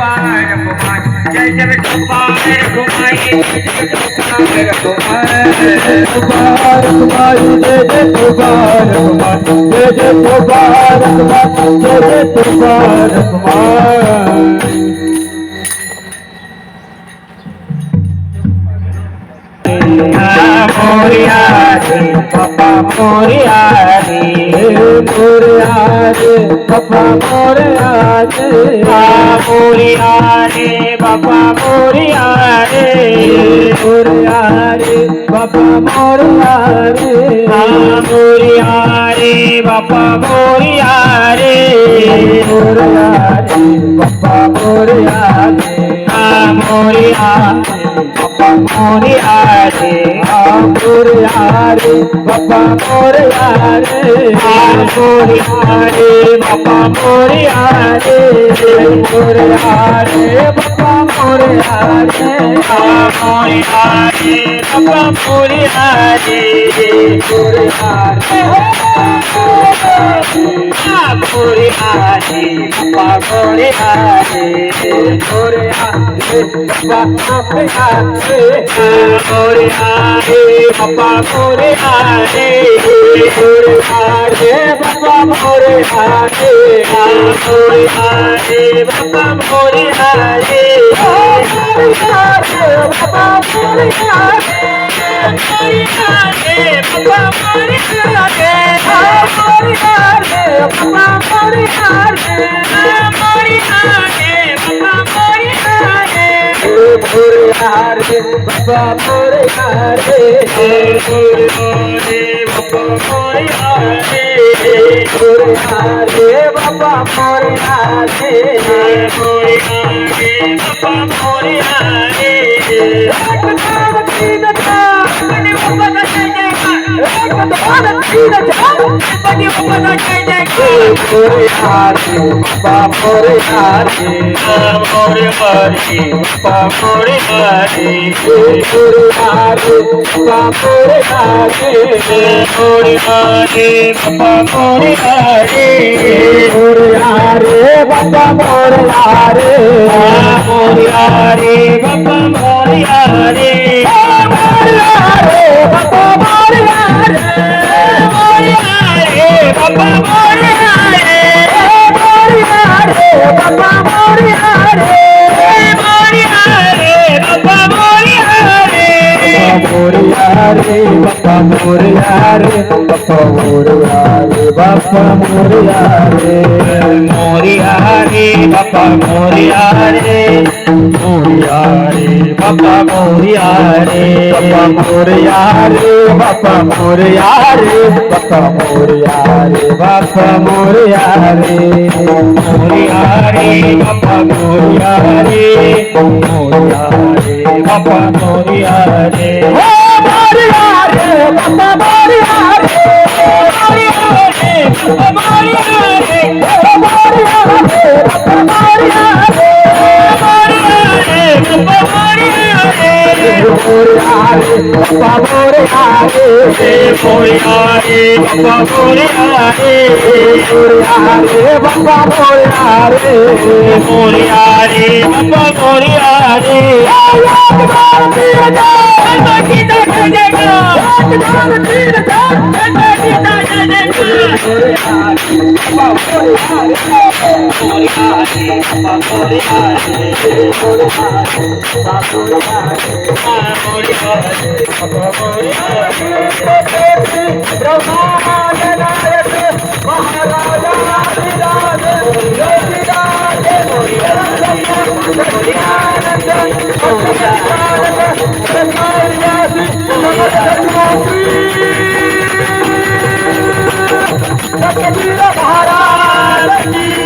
गोपाल गोपाल जय जय जय जय गोपाल मोरिया पापा मोरिया मोरिया रे पापा मोरिया रे मोरिया रे पापा मोरिया रे मोरिया रे पापा मोरिया रे मोरिया रे पापा मोरिया रे मोरिया रे पापा मोरिया रे मोरिया মোরে আরে মোরে আরে, বাবা মোরে আরে। মোরে আরে বাবা মোরে আরে। মোরে আরে, বাবা মোরে আরে। মোরে আরে বাবা মোরে আরে। মোরে আরে মোরে আরে। বাবা মোরে আরে মোরে আরে। मोरे आए मोरे आए बाबा मोरे आए मोरे आए बाबा मोरे आए मोरे आए बाबा मोरे आए बाबा मोरे आए বাবা মোরে আরে মোরে মোরে বাবা মোরে আরে মোরে আরে বাবা মোরে আরে মোরে আরে বাবা মোরে আরে বাপরে হারে বাপরে হারে বাপরে হারে বাপরে হারে বাপরে হারে বাপরে হারে বাপরে হারে বাপরে হারে বাপরে யாரு பப்பா மூரு யாரு பப்பா மூரு யாரு பப்பா மூரு யாரு மோரி யாரு பப்பா மோரி யாரு மோரி யாரு பப்பா மோரி யாரு பப்பா மோரு யாரு பப்பா மோரு யாரு பப்பா மோரு பப்பா மோரு யாரு பப்பா மோரி யாரு பப்பா மோரி আরে বাবরে আরে বরে আরে বাবরে আরে আরে বাবরে আরে বরে আরে বাবরে আরে আল্লাহ আকবার মেরা জান বাকি তো জায়গা আসে পাথরে আসে পাথরে আসে পাথরে আসে পাথরে আসে পাথরে আসে রঘুনাথ মহারাজা বিরাজ বিরাজ মরিয়া আনন্দ মহারাজ